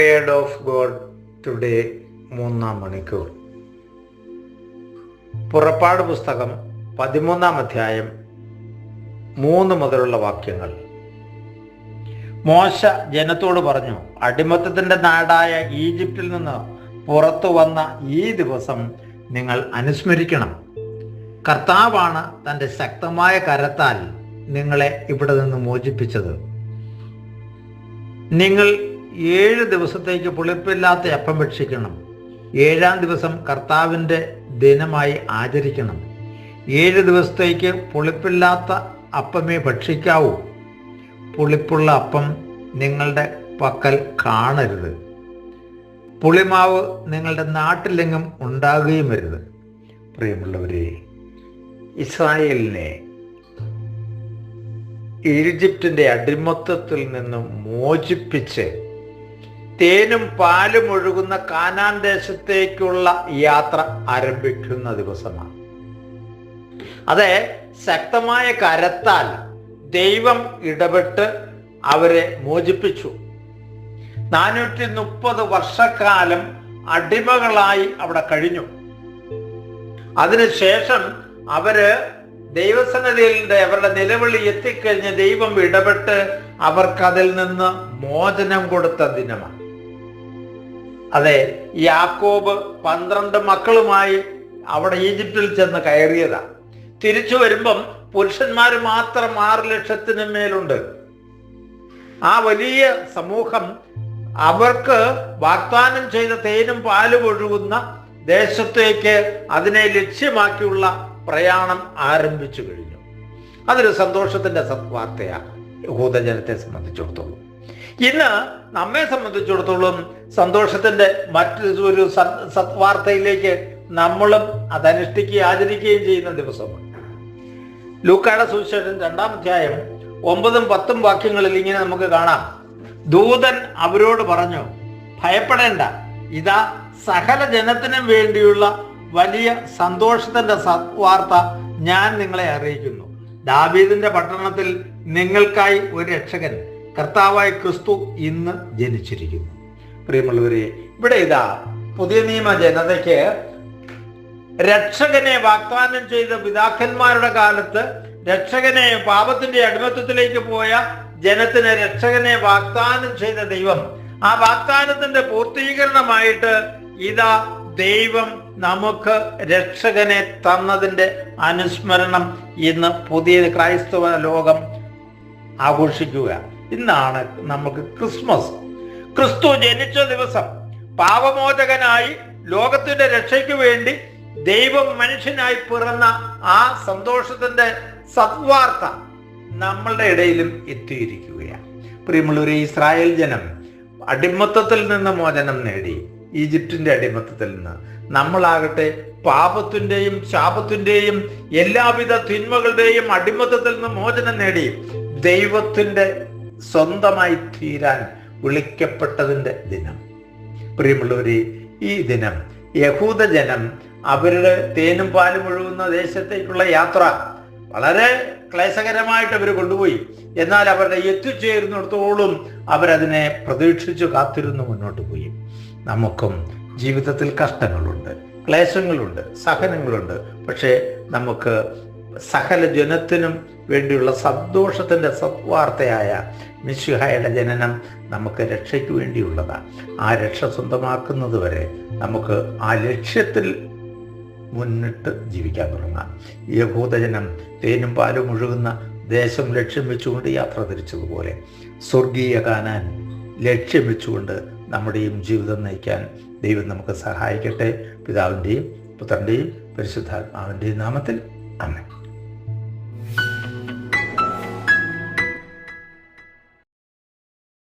Word of God today മൂന്നാം മണിക്കൂർ. പുറപ്പാട് പുസ്തകം പതിമൂന്നാം അധ്യായം മൂന്ന് മുതലുള്ള വാക്യങ്ങൾ. മോശ ജനത്തോട് പറഞ്ഞു അടിമത്തത്തിന്റെ നാടായ ഈജിപ്തിൽ നിന്ന് പുറത്തു വന്ന ഈ ദിവസം നിങ്ങൾ അനുസ്മരിക്കണം. കർത്താവാണ് തന്റെ ശക്തമായ കരത്താൽ നിങ്ങളെ ഇവിടെ നിന്ന് മോചിപ്പിച്ചത്. നിങ്ങൾ ഏഴ് ദിവസത്തേക്ക് പുളിപ്പില്ലാത്ത അപ്പം ഭക്ഷിക്കണം. ഏഴാം ദിവസം കർത്താവിന്റെ ദിനമായി ആചരിക്കണം. ഏഴ് ദിവസത്തേക്ക് പുളിപ്പില്ലാത്ത അപ്പമേ ഭക്ഷിക്കാവൂ. പുളിപ്പുള്ള അപ്പം നിങ്ങളുടെ പക്കൽ കാണരുത്. പുളിമാവ് നിങ്ങളുടെ നാട്ടിലെങ്ങും ഉണ്ടാകുകയും വരുത് പ്രിയമുള്ളവരെ ഇസ്രായേലിനെ ഈജിപ്തിന്റെ അടിമത്തത്തിൽ നിന്നും മോചിപ്പിച്ച് തേനും പാലും ഒഴുകുന്ന കാനാൻ ദേശത്തേക്കുള്ള യാത്ര ആരംഭിക്കുന്ന ദിവസമാണ്. അതെ ശക്തമായ കരത്താൽ ദൈവം ഇടപെട്ട് അവരെ മോചിപ്പിച്ചു. നാനൂറ്റി മുപ്പത് വർഷക്കാലം അടിമകളായി അവിടെ കഴിഞ്ഞു. അതിനുശേഷം അവർ ദൈവസന്നതിയിലെ അവരുടെ നിലവിളി എത്തിക്കഴിഞ്ഞ് ദൈവം ഇടപെട്ട് അവർക്കതിൽ നിന്ന് മോചനം കൊടുത്ത ദിനമാണ്. അതെ യാക്കോബ് പന്ത്രണ്ട് മക്കളുമായി അവിടെ ഈജിപ്തിൽ ചെന്ന് കയറിയതാ. തിരിച്ചു വരുമ്പം പുരുഷന്മാർ മാത്രം ആറ് ലക്ഷത്തിന് മേലുണ്ട്. ആ വലിയ സമൂഹം അവർക്ക് വാഗ്ദാനം ചെയ്ത തേനും പാലും ഒഴുകുന്ന ദേശത്തേക്ക് അതിനെ ലക്ഷ്യമാക്കിയുള്ള പ്രയാണം ആരംഭിച്ചു കഴിഞ്ഞു. അതൊരു സന്തോഷത്തിന്റെ വാർത്തയാണ് യഹൂദജനത്തെ സംബന്ധിച്ചിടത്തോളം. ഇന്ന് നമ്മെ സംബന്ധിച്ചിടത്തോളം സന്തോഷത്തിന്റെ മറ്റൊരു സത്വാർത്തയിലേക്ക് നമ്മളും അതനുഷ്ഠിക്കുകയും ആചരിക്കുകയും ചെയ്യുന്ന ദിവസമാണ്. ലൂക്കാട സുവിശേഷം രണ്ടാം അധ്യായം ഒമ്പതും പത്തും വാക്യങ്ങളിൽ ഇങ്ങനെ നമുക്ക് കാണാം. ദൂതൻ അവരോട് പറഞ്ഞു ഭയപ്പെടേണ്ട. ഇതാ സകല ജനത്തിനും വേണ്ടിയുള്ള വലിയ സന്തോഷത്തിന്റെ സത്വാർത്ഥ ഞാൻ നിങ്ങളെ അറിയിക്കുന്നു. ദാവീദിന്റെ പട്ടണത്തിൽ നിങ്ങൾക്കായി ഒരു രക്ഷകൻ കർത്താവായ ക്രിസ്തു ഇന്ന് ജനിച്ചിരിക്കുന്നു. പ്രിയമുള്ളവരെ ഇവിടെ ഇതാ പുതിയ നിയമ ജനതയ്ക്ക് രക്ഷകനെ വാഗ്ദാനം ചെയ്ത പിതാക്കന്മാരുടെ കാലത്ത് രക്ഷകനെ പാപത്തിന്റെ അടിമത്വത്തിലേക്ക് പോയ ജനത്തിന് രക്ഷകനെ വാഗ്ദാനം ചെയ്ത ദൈവം. ആ വാഗ്ദാനത്തിന്റെ പൂർത്തീകരണമായിട്ട് ഇതാ ദൈവം നമുക്ക് രക്ഷകനെ തന്നതിന്റെ അനുസ്മരണം ഇന്ന് പുതിയ ക്രൈസ്തവ ലോകം ആഘോഷിക്കുക. ഇന്നാണ് നമുക്ക് ക്രിസ്മസ്. ക്രിസ്തു ജനിച്ച ദിവസം പാപമോചകനായി ലോകത്തിന്റെ രക്ഷയ്ക്ക് വേണ്ടി ദൈവം മനുഷ്യനായി പിറന്ന ആ സന്തോഷത്തിന്റെ സദ്വാർത്ത നമ്മളുടെ ഇടയിലും എത്തിയിരിക്കുകയാണ്. പ്രിയമുള്ളൊരു ഇസ്രായേൽ ജനം അടിമത്തത്തിൽ നിന്ന് മോചനം നേടി. ഈജിപ്തിന്റെ അടിമത്തത്തിൽ നിന്ന്. നമ്മളാകട്ടെ പാപത്തിന്റെയും ശാപത്തിന്റെയും എല്ലാവിധ തിന്മകളുടെയും അടിമത്തത്തിൽ നിന്ന് മോചനം നേടി ദൈവത്തിന്റെ സ്വന്തമായി തീരാൻ വിളിക്കപ്പെട്ടതിന്റെ ദിനം. പ്രിയമുള്ളവരെ ഈ ദിനം യഹൂദജനം അവരുടെ തേനും പാലും ഒഴുകുന്ന ദേശത്തേക്കുള്ള യാത്ര വളരെ ക്ലേശകരമായിട്ട് അവർ കൊണ്ടുപോയി. എന്നാൽ അവരുടെ എത്തിച്ചേരുന്നിടത്തോളം അവരതിനെ പ്രതീക്ഷിച്ചു കാത്തിരുന്നു മുന്നോട്ട് പോയി. നമുക്കും ജീവിതത്തിൽ കഷ്ടങ്ങളുണ്ട് ക്ലേശങ്ങളുണ്ട് സഹനങ്ങളുണ്ട്. പക്ഷേ നമുക്ക് സകല ജനത്തിനും വേണ്ടിയുള്ള സന്തോഷത്തിന്റെ സത്വാർത്തയായ മിശിഹായുടെ ജനനം നമുക്ക് രക്ഷയ്ക്ക് വേണ്ടിയുള്ളതാണ് ആ രക്ഷ സ്വന്തമാക്കുന്നത് വരെ നമുക്ക് ആ ലക്ഷ്യത്തിൽ മുന്നിട്ട് ജീവിക്കാൻ തുടങ്ങാം. യഹൂദജനം തേനും പാലും ഒഴുകുന്ന ദേശം ലക്ഷ്യം വെച്ചുകൊണ്ട് യാത്ര തിരിച്ചതുപോലെ സ്വർഗീയ കാനാൻ ലക്ഷ്യം വെച്ചുകൊണ്ട് നമ്മുടെയും ജീവിതം നയിക്കാൻ ദൈവം നമുക്ക് സഹായിക്കട്ടെ. പിതാവിന്റെയും പുത്രന്റെയും പരിശുദ്ധാത്മാവിന്റെയും നാമത്തിൽ. അമ്മ